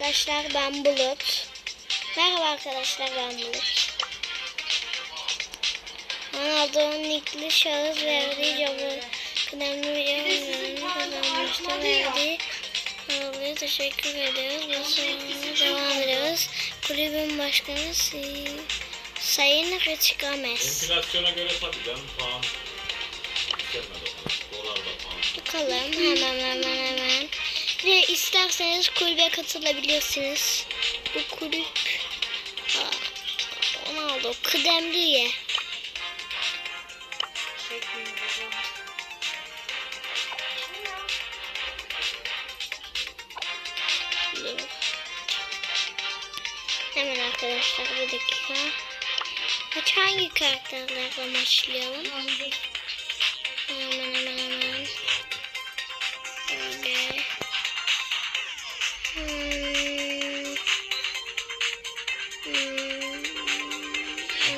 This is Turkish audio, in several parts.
arkadaşlar ben Bulut. Merhaba arkadaşlar ben Bulut. Ronaldo'nun nickli şahıs verdiği cevabı kıdemli bir yorumlarını kazanmıştı verdiği Ronaldo'ya teşekkür ediyoruz. Sonra devam ediyoruz. Kulübün başkanı Sayın Rich Gomez. Enflasyona göre tabii canım puan. Bakalım hemen hemen hemen. Ve isterseniz kulübe katılabilirsiniz. Bu kulüp Aa, Ronaldo kıdemliye. Hemen arkadaşlar bir dakika. Kaç hangi karakterlerle başlayalım? Hemen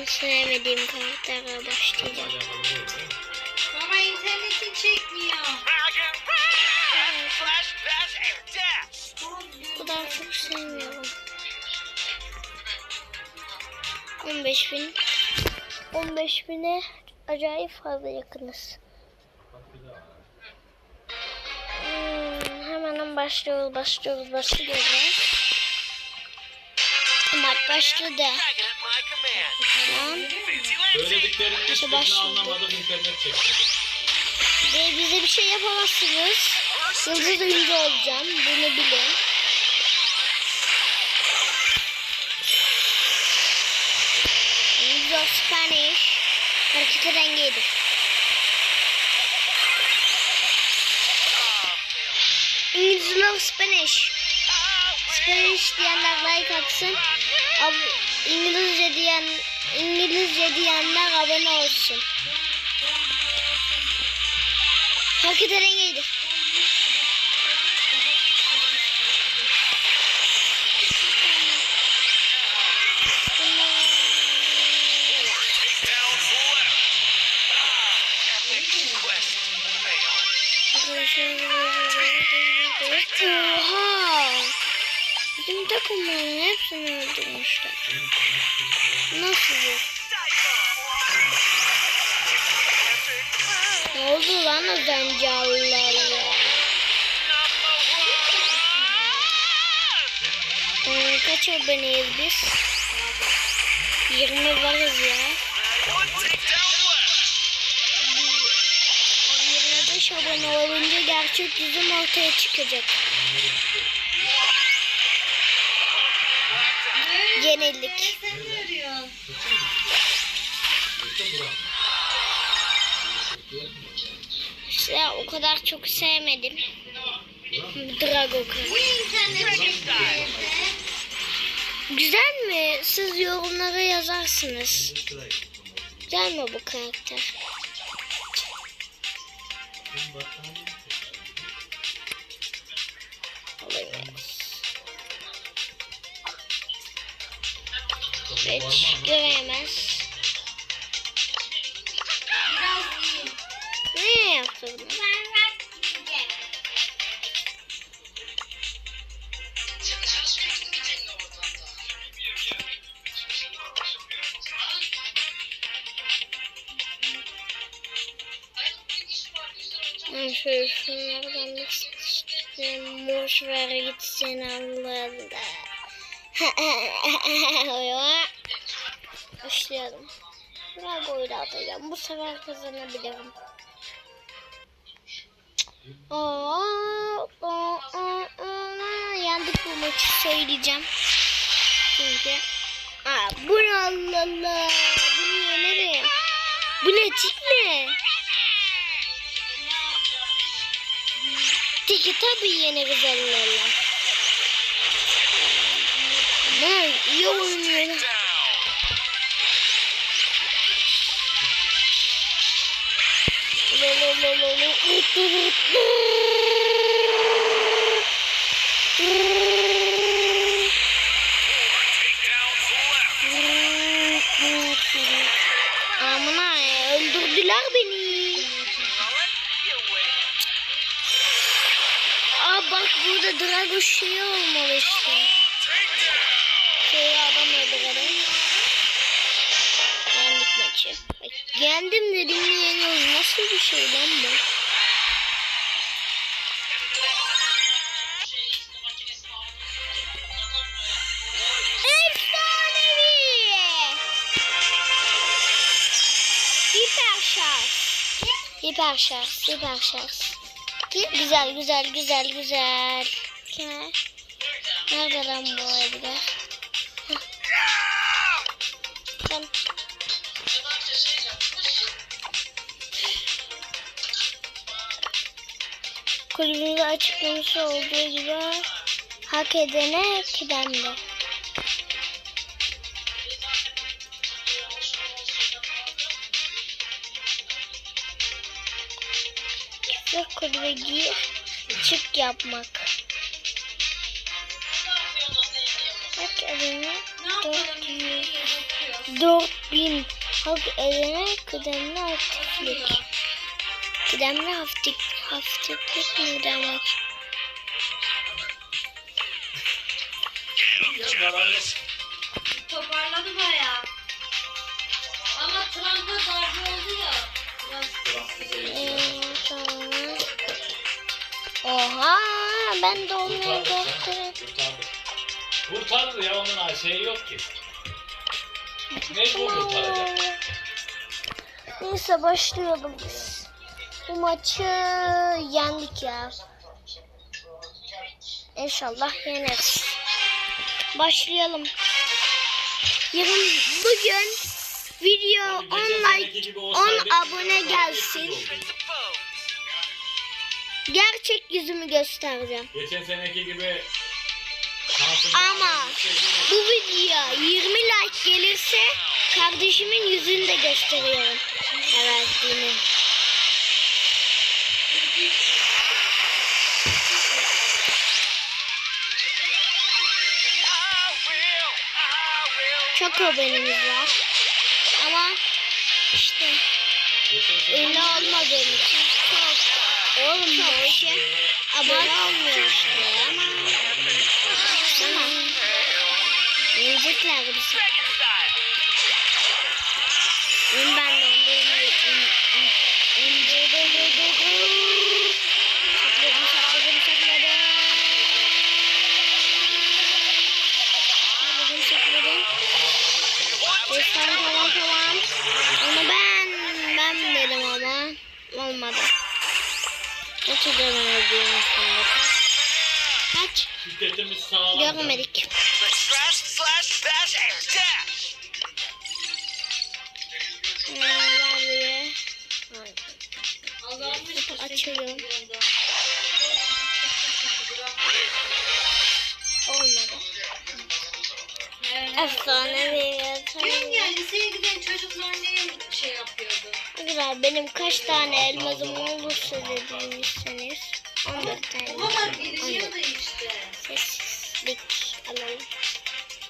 En sevmediğim karakterle başlayacağım. Baba internetin çekmiyor. Bu kadar çok sevmiyorum. 15 bin. 15 bine acayip fazla yakınız. Hmm, hemen başlıyoruz, başlıyoruz, başlıyoruz. Maç başladı. Tamam. Söylediklerinin hiçbirini anlamadım internet. Ve bize bir şey yapamazsınız. Yıldız oyuncu olacağım. Bunu bilin. English Spanish. Hareket rengidir. English love Spanish. Spanish diyenler like atsın. Ab İngilizce diyen İngilizce diyenler abone olsun. Hareket rengiydi. Oha! Bizim takımların hepsini öldürmüşler. Nasıl bu? Ne oldu lan o zancarlarla? Ee, kaç aboneyiz biz? 20 varız ya. 25 abone olunca gerçek yüzüm ortaya çıkacak. Arıyor. İşte o kadar çok sevmedim. Drago. Güzel mi? Siz yorumlara yazarsınız. Güzel mi bu karakter? Hiç göremez. Ne yaptı bunu? Ben şöyle şunlardan da. Boş ver gitsin Allah'ım da. Başlayalım. Drago'yu da atacağım. Bu sefer kazanabilirim. Aa, aa, aa, Yendik bu maçı söyleyeceğim. Çünkü Aa, bu Allah Allah. Bunu yenerim. Bu ne tik mi? Tiki tabii yeneriz Allah Allah. Ben iyi oynuyorum. Amına öldürdüler beni. Aa bak burada Drago şey olmalı işte. Şöyle adam öldürelim. Yendik maçı. Yendim dedim mi yeniyoruz. Nasıl bir şey lan bu? Hiper şans, hiper şans. Güzel, güzel, güzel, güzel. Kime? Nerede lan bu evde? Kulübümüzde açıklaması olduğu gibi hak edene kıdemli. Küfür kulübe gir, çık yapmak. Hak edene Ne yapalım? 400. İyi bakıyor. 4000 hak edene kıdemli aktiflik. Kıdemli haftik, haftiklik mi demek? Toparladı bayağı. Ama Trump'a darbe oldu ya. Ee, sonra... Oha ben de onu göstereyim. Kurtardı. Kurtardı ya onun şeyi yok ki. Mecbur kurtaracak. Neyse başlayalım biz. Bu maçı yendik ya. İnşallah yeneriz. Başlayalım. Yarın bugün video Abi 10 geçen seneki like gibi 10 olsaydı abone gelsin. Gerçek yüzümü göstereceğim. Geçen seneki gibi Ama bu videoya 20 like gelirse kardeşimin yüzünü de gösteriyorum. Evet yine. Çok abonemiz var. Ama işte ünlü olmadığım için çok oğlum çok şey abone olmuyor işte ama sana yiyecekler bizi. Ün ben de onu Sakladım sakladım sakladım. Sakladım sakladım. Evet, tamam tamam tamam. Onu ben ben dedim ama olmadı. Kaç ödemediğim sonra. Kaç? şiddetimiz sağlam. Görmedik. Açıyorum. olmadı. Efsane bir Diyorum ya yatağım. liseye giden çocuklar ne şey Güzel benim kaç tane elmazım olursa dediğiniz 14 tane. O kadar 14. girişiyordu işte. Sessizlik alalım.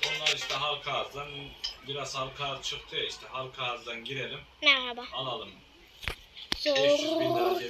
Onlar işte halka ağızdan biraz halka ağız çıktı ya işte halka ağızdan girelim Merhaba. alalım. 500 bin lira Zor.